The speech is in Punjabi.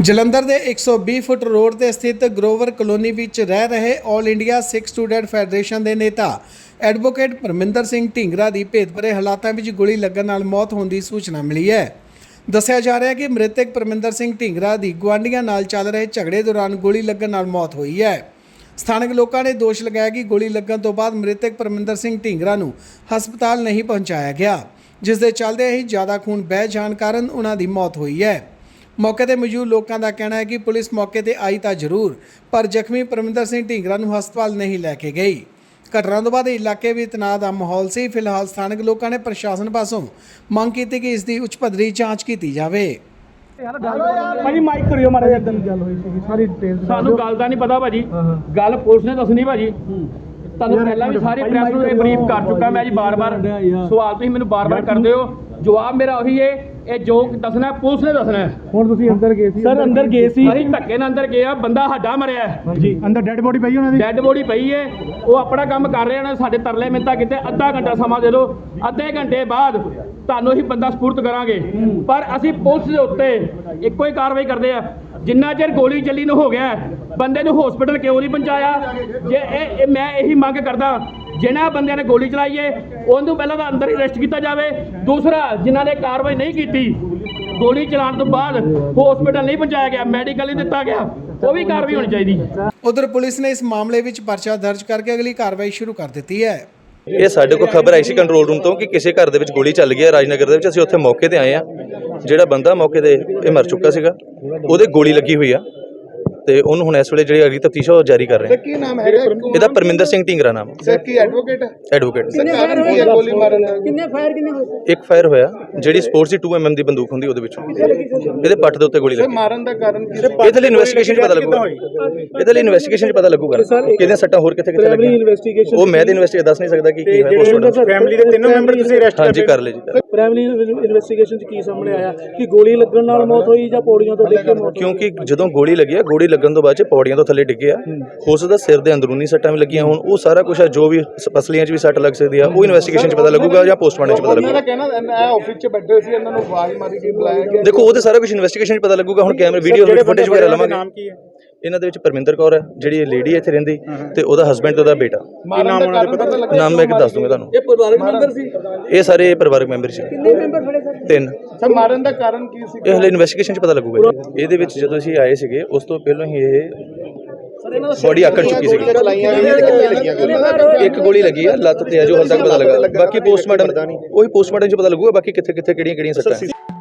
ਜਲੰਧਰ ਦੇ 120 ਫੁੱਟ ਰੋਡ ਤੇ ਸਥਿਤ ਗਰੋਵਰ ਕਲੋਨੀ ਵਿੱਚ ਰਹਿ ਰਹੇ 올 ਇੰਡੀਆ ਸਿੱਖ ਸਟੂਡੈਂਟ ਫੈਡਰੇਸ਼ਨ ਦੇ ਨੇਤਾ ਐਡਵੋਕੇਟ ਪਰਮਿੰਦਰ ਸਿੰਘ ਢਿੰਗਰਾ ਦੀ ਭੇਦਭਰੇ ਹਾਲਾਤਾਂ ਵਿੱਚ ਗੋਲੀ ਲੱਗਣ ਨਾਲ ਮੌਤ ਹੋਣ ਦੀ ਸੂਚਨਾ ਮਿਲੀ ਹੈ। ਦੱਸਿਆ ਜਾ ਰਿਹਾ ਹੈ ਕਿ ਮ੍ਰਿਤਕ ਪਰਮਿੰਦਰ ਸਿੰਘ ਢਿੰਗਰਾ ਦੀ ਗੁਆਂਢੀਆਂ ਨਾਲ ਚੱਲ ਰਹੇ ਝਗੜੇ ਦੌਰਾਨ ਗੋਲੀ ਲੱਗਣ ਨਾਲ ਮੌਤ ਹੋਈ ਹੈ। ਸਥਾਨਕ ਲੋਕਾਂ ਨੇ ਦੋਸ਼ ਲਗਾਇਆ ਕਿ ਗੋਲੀ ਲੱਗਣ ਤੋਂ ਬਾਅਦ ਮ੍ਰਿਤਕ ਪਰਮਿੰਦਰ ਸਿੰਘ ਢਿੰਗਰਾ ਨੂੰ ਹਸਪਤਾਲ ਨਹੀਂ ਪਹੁੰਚਾਇਆ ਗਿਆ, ਜਿਸ ਦੇ ਚੱਲਦੇ ਹੀ ਜ਼ਿਆਦਾ ਖੂਨ ਬਹਿ ਜਾਣ ਕਾਰਨ ਉਹਨਾਂ ਦੀ ਮੌਤ ਹੋਈ ਹੈ। ਮੌਕੇ ਤੇ ਮੌਜੂਦ ਲੋਕਾਂ ਦਾ ਕਹਿਣਾ ਹੈ ਕਿ ਪੁਲਿਸ ਮੌਕੇ ਤੇ ਆਈ ਤਾਂ ਜ਼ਰੂਰ ਪਰ ਜ਼ਖਮੀ ਪਰਮਿੰਦਰ ਸਿੰਘ ਢਿੰਗਰਾ ਨੂੰ ਹਸਪਤਾਲ ਨਹੀਂ ਲੈ ਕੇ ਗਈ। ਘਟਨਾ ਤੋਂ ਬਾਅਦ ਇਲਾਕੇ ਵਿੱਚ ਤਣਾਅ ਦਾ ਮਾਹੌਲ ਸੀ। ਫਿਲਹਾਲ ਸਥਾਨਕ ਲੋਕਾਂ ਨੇ ਪ੍ਰਸ਼ਾਸਨ ਪਾਸੋਂ ਮੰਗ ਕੀਤੀ ਕਿ ਇਸ ਦੀ ਉੱਚ ਪੱਧਰੀ ਜਾਂਚ ਕੀਤੀ ਜਾਵੇ। ਭਾਜੀ ਮਾਈਕ ਕਰਿਓ ਜਿਹਾ ਇਦਾਂ ਗੱਲ ਹੋਈ ਸੀ ਸਾਰੀ ਡਿਟੇਲ ਸਾਨੂੰ ਗੱਲ ਦਾ ਨਹੀਂ ਪਤਾ ਭਾਜੀ। ਗੱਲ ਪੁਲਿਸ ਨੇ ਦੱਸਣੀ ਭਾਜੀ। ਤੁਹਾਨੂੰ ਪਹਿਲਾਂ ਵੀ ਸਾਰੇ ਪ੍ਰੈਸ ਨੂੰ ਇਹ ਬਰੀਫ ਕਰ ਚੁੱਕਾ ਮੈਂ ਜੀ ਬਾਰ-ਬਾਰ। ਸਵਾਲ ਤੁਸੀਂ ਮੈਨੂੰ ਬਾਰ-ਬਾਰ ਕਰਦੇ ਹੋ। ਜਵਾਬ ਮੇਰਾ ਉਹੀ ਏ ਇਹ ਜੋ ਦੱਸਣਾ ਹੈ, ਪੁਲਿਸ ਨੇ ਦੱਸਣਾ। ਹੈ। ਹੁਣ ਤੁਸੀਂ ਅੰਦਰ ਗਏ ਸੀ ਸਰ ਅੰਦਰ ਗਏ ਸੀ। ਅਸੀਂ ਧੱਕੇ ਨਾਲ ਅੰਦਰ ਗਏ ਆ ਬੰਦਾ ਸਾਡਾ ਮਰਿਆ। ਹਾਂਜੀ। ਅੰਦਰ ਡੈੱਡ ਬੋਡੀ ਪਈ ਉਹਨਾਂ ਦੀ? ਡੈੱਡ ਬੋਡੀ ਪਈ ਏ ਉਹ ਆਪਣਾ ਕੰਮ ਕਰ ਰਹੇ ਨੇ ਸਾਡੇ ਤਰਲੇ ਮਿੰਤਾ ਕਿਤੇ ਅੱਧਾ ਘੰਟਾ ਸਮਾਂ ਦੇ ਦਿਓ। ਅੱਧੇ ਘੰਟੇ ਬਾਅਦ ਤੁਹਾਨੂੰ ਹੀ ਬੰਦਾ ਸਪੁਰਦ ਕਰਾਂਗੇ। ਪਰ ਅਸੀਂ ਪੁਲਿਸ ਦੇ ਉੱਤੇ ਇੱਕੋ ਹੀ ਕਾਰਵਾਈ ਕਰਦੇ ਆ। ਜਿੰਨਾ ਚਿਰ ਗੋਲੀ ਚੱਲੀ ਨੂੰ ਹੋ ਗਿਆ ਬੰਦੇ ਨੂੰ ਹਸਪੀਟਲ ਕਿਉਂ ਨਹੀਂ ਪਹੁੰਚਾਇਆ? ਜੇ ਇਹ ਮੈਂ ਇਹੀ ਮੰਗ ਕਰਦਾ ਜਿਨ੍ਹਾਂ ਬੰਦਿਆਂ ਨੇ ਗੋਲੀ ਚਲਾਈ ਏ ਉਹਨੂੰ ਪਹਿਲਾਂ ਤਾਂ ਅੰਦਰ ਹੀ ਅਰੈਸਟ ਕੀਤਾ ਜਾਵੇ। ਦੂਸਰਾ ਜਿਨ੍ਹਾਂ ਨੇ ਕਾਰਵਾਈ ਨਹੀਂ ਕੀਤੀ ਗੋਲੀ ਚਲਾਉਣ ਤੋਂ ਬਾਅਦ ਹਸਪੀਟਲ ਨਹੀਂ ਪਹੁੰਚਾਇਆ ਗਿਆ ਮੈਡੀਕਲ ਨਹੀਂ ਦਿੱਤਾ ਗਿਆ ਉਹ ਵੀ ਕਾਰਵਾਈ ਹੋਣੀ ਚਾਹੀਦੀ। ਉਧਰ ਪੁਲਿਸ ਨੇ ਇਸ ਮਾਮਲੇ ਵਿੱਚ ਪਰਚਾ ਦਰਜ ਕਰਕੇ ਅਗਲੀ ਕਾਰਵਾਈ ਸ਼ੁਰੂ ਕਰ ਦਿੱਤੀ ਹੈ। ਇਹ ਸਾਡੇ ਕੋਲ ਖਬਰ ਆਈ ਸੀ ਕੰਟਰੋਲ ਰੂਮ ਤੋਂ ਕਿ ਕਿਸੇ ਘਰ ਦੇ ਵਿੱਚ ਗੋਲੀ ਚੱਲ ਗਈ ਹੈ ਰਾਜਨਗਰ ਦੇ ਵਿੱਚ। ਅਸੀਂ ਉੱਥੇ ਮੌਕੇ ਤੇ ਆਏ ਆ ਜਿਹੜਾ ਬੰਦਾ ਮੌਕੇ ਤੇ ਇਹ ਮਰ ਚੁੱਕਾ ਸੀਗਾ ਉਹਦੇ ਗੋਲੀ ਲੱਗੀ ਹੋਈ ਆ। ਤੇ ਉਹਨੂੰ ਹੁਣ ਇਸ ਵੇਲੇ ਜਿਹੜੀ ਅਗਲੀ ਤਫਤੀਸ਼ ਉਹ ਜਾਰੀ ਕਰ ਰਹੇ ਆ ਕੀ ਨਾਮ ਹੈਗਾ ਇਹਦਾ ਪਰਮਿੰਦਰ ਸਿੰਘ ਢਿੰਗਰਾ ਨਾਮ ਸਰ ਕੀ ਐਡਵੋਕੇਟ ਐਡਵੋਕੇਟ ਸਰ ਕਾਰਨ ਕੀ ਹੈ ਗੋਲੀ ਮਾਰਨ ਦਾ? ਇੱਕ ਫਾਇਰ ਹੋਇਆ। ਜਿਹੜੀ ਸਪੋਰਟਸ ਦੀ 2 ਐਮਐਮ ਦੀ ਬੰਦੂਕ ਹੁੰਦੀ ਉਹਦੇ ਵਿੱਚੋਂ। ਇਹਦੇ ਪੱਟ ਦੇ ਉੱਤੇ ਗੋਲੀ ਲੱਗੀ। ਮਾਰਨ ਦਾ ਕਾਰਨ ਕੀ ਇਹਦੇ ਲਈ ਇਨਵੈਸਟੀਗੇਸ਼ਨ 'ਚ ਪਤਾ ਲੱਗੂਗਾ। ਇਹਦੇ ਲਈ ਇਨਵੈਸਟੀਗੇਸ਼ਨ 'ਚ ਪਤਾ ਲੱਗੂਗਾ। ਕਿਹਦੇ ਸੱਟਾਂ ਹੋਰ ਕਿੱਥੇ ਕਿੱਥੇ ਲੱਗੀਆਂ? ਉਹ ਮੈਂ ਤੇ ਇਨਵੈਸਟੀਗੇਟ ਦੱਸ ਨਹੀਂ ਸਕਦਾ ਕਿ ਕੀ ਹੈ ਪੋਸਟਮਾਰਟਮ ਫੈਮਿਲੀ ਦੇ ਤਿੰਨੋਂ ਮੈਂਬਰ ਤੁਸੀਂ ਅਰੈਸਟ ਹਾਂਜੀ ਕਰ ਲਈ ਜੀ ਪ੍ਰਾਇਮਰੀ ਇਨਵੈਸਟੀਗੇਸ਼ਨ ਚ ਕੀ ਸਾਹਮਣੇ ਆਇਆ? ਕਿ ਗੋਲੀ ਲੱਗਣ ਨਾਲ ਮੌਤ ਹੋਈ ਜਾਂ ਪੌੜੀਆਂ ਤੋਂ ਡਿੱਗ ਕੇ ਮੌਤ ਕਿਉਂਕਿ ਜਦੋਂ ਗੋਲੀ ਲੱਗੀ ਆ ਗੋਲੀ ਲੱਗਣ ਤੋਂ ਬਾਅਦ ਚ ਪੌੜੀਆਂ ਤੋਂ ਥੱਲੇ ਡਿੱਗੇ ਆ ਹੋ। ਸਕਦਾ ਸਿਰ ਦੇ ਅੰਦਰੂਨੀ ਸੱਟਾਂ ਵੀ ਲੱਗੀਆਂ ਹੁਣ। ਉਹ ਸਾਰਾ ਕੁਝ ਆ ਜੋ ਵੀ ਪਸਲੀਆਂ 'ਚ ਵੀ ਸੱਟ ਲੱਗ ਸਕਦੀ ਆ ਉਹ ਇਨਵੈਸਟੀਗੇਸ਼ਨ 'ਚ ਪਤਾ ਲੱਗੂਗਾ ਜਾਂ ਪੋਸਟਮਾਰਟਮ 'ਚ ਪਤਾ ਲੱਗੂਗਾ। ਕਹਿਣਾ ਇਹ ਆਫਿਸ 'ਚ ਬੈਠੇ ਸੀ ਇਹਨਾਂ ਨੂੰ ਆਵਾਜ਼ ਮਾਰੀ ਗਈ ਬੁਲਾਇਆ ਗਿਆ। ਦੇਖੋ ਉਹਦੇ ਸਾਰਾ ਕੁਝ ਇਨਵੈਸਟੀਗੇਸ਼ਨ 'ਚ ਪਤਾ ਲੱਗੂਗਾ ਹੁਣ ਕੈਮਰੇ ਵੀਡੀਓ ਫੁਟੇਜ ਵਗੈਰਾ ਲਵਾਂਗੇ। ਇਹਨਾਂ ਦੇ ਵਿੱਚ ਪਰਮਿੰਦਰ ਕੌਰ ਹੈ ਜਿਹੜੀ ਲੇਡੀ ਇੱਥੇ ਰਹਿੰਦੀ ਤੇ ਉਹਦਾ ਹਸਬੰਡ ਤੇ ਉਹਦਾ ਬੇਟਾ। ਦਾ ਪਤਾ? ਨਾਮ ਮੈਂ ਇੱਕ ਦੱਸ ਦੂੰਗਾ ਤੁਹਾਨੂੰ। ਇਹ ਪਰਿਵਾਰਕ ਮੈਂਬਰ ਸੀ? ਇਹ ਸਾਰੇ ਪਰਿਵਾਰਕ ਮੈਂਬਰ ਸੀ। ਕਿੰਨੇ ਮੈਂਬਰ ਫੜੇ ਸਰ? ਤਿੰਨ। ਸਰ ਮਾਰਨ ਦਾ ਕਾਰਨ ਕੀ ਸੀ? ਇਹ ਹਲੇ ਇਨਵੈਸਟੀਗੇਸ਼ਨ 'ਚ ਪਤਾ ਲੱਗੂਗਾ। ਇਹਦੇ ਵਿੱਚ ਜਦੋਂ ਅਸੀਂ ਆਏ ਸੀਗੇ ਉਸ ਤੋਂ ਪਹਿਲਾਂ ਹੀ ਇਹ ਬੋਡੀ ਆਕੜ ਚੁੱਕੀ ਸੀ ਇੱਕ ਗੋਲੀ ਲੱਗੀ ਆ ਲੱਤ ਤੇ ਆ ਜੋ ਹਾਲ ਤੱਕ ਪਤਾ ਲੱਗਾ ਬਾਕੀ ਪੋਸਟਮਾਰਟਮ ਉਹੀ ਪੋਸਟਮਾਰਟਮ 'ਚ ਪਤਾ ਲੱਗੂਗਾ ਬਾਕੀ ਕਿੱਥੇ ਕਿੱਥੇ ਕਿਹੜੀਆਂ ਕਿਹੜੀਆਂ ਸੱਟਾਂ। ਹੈ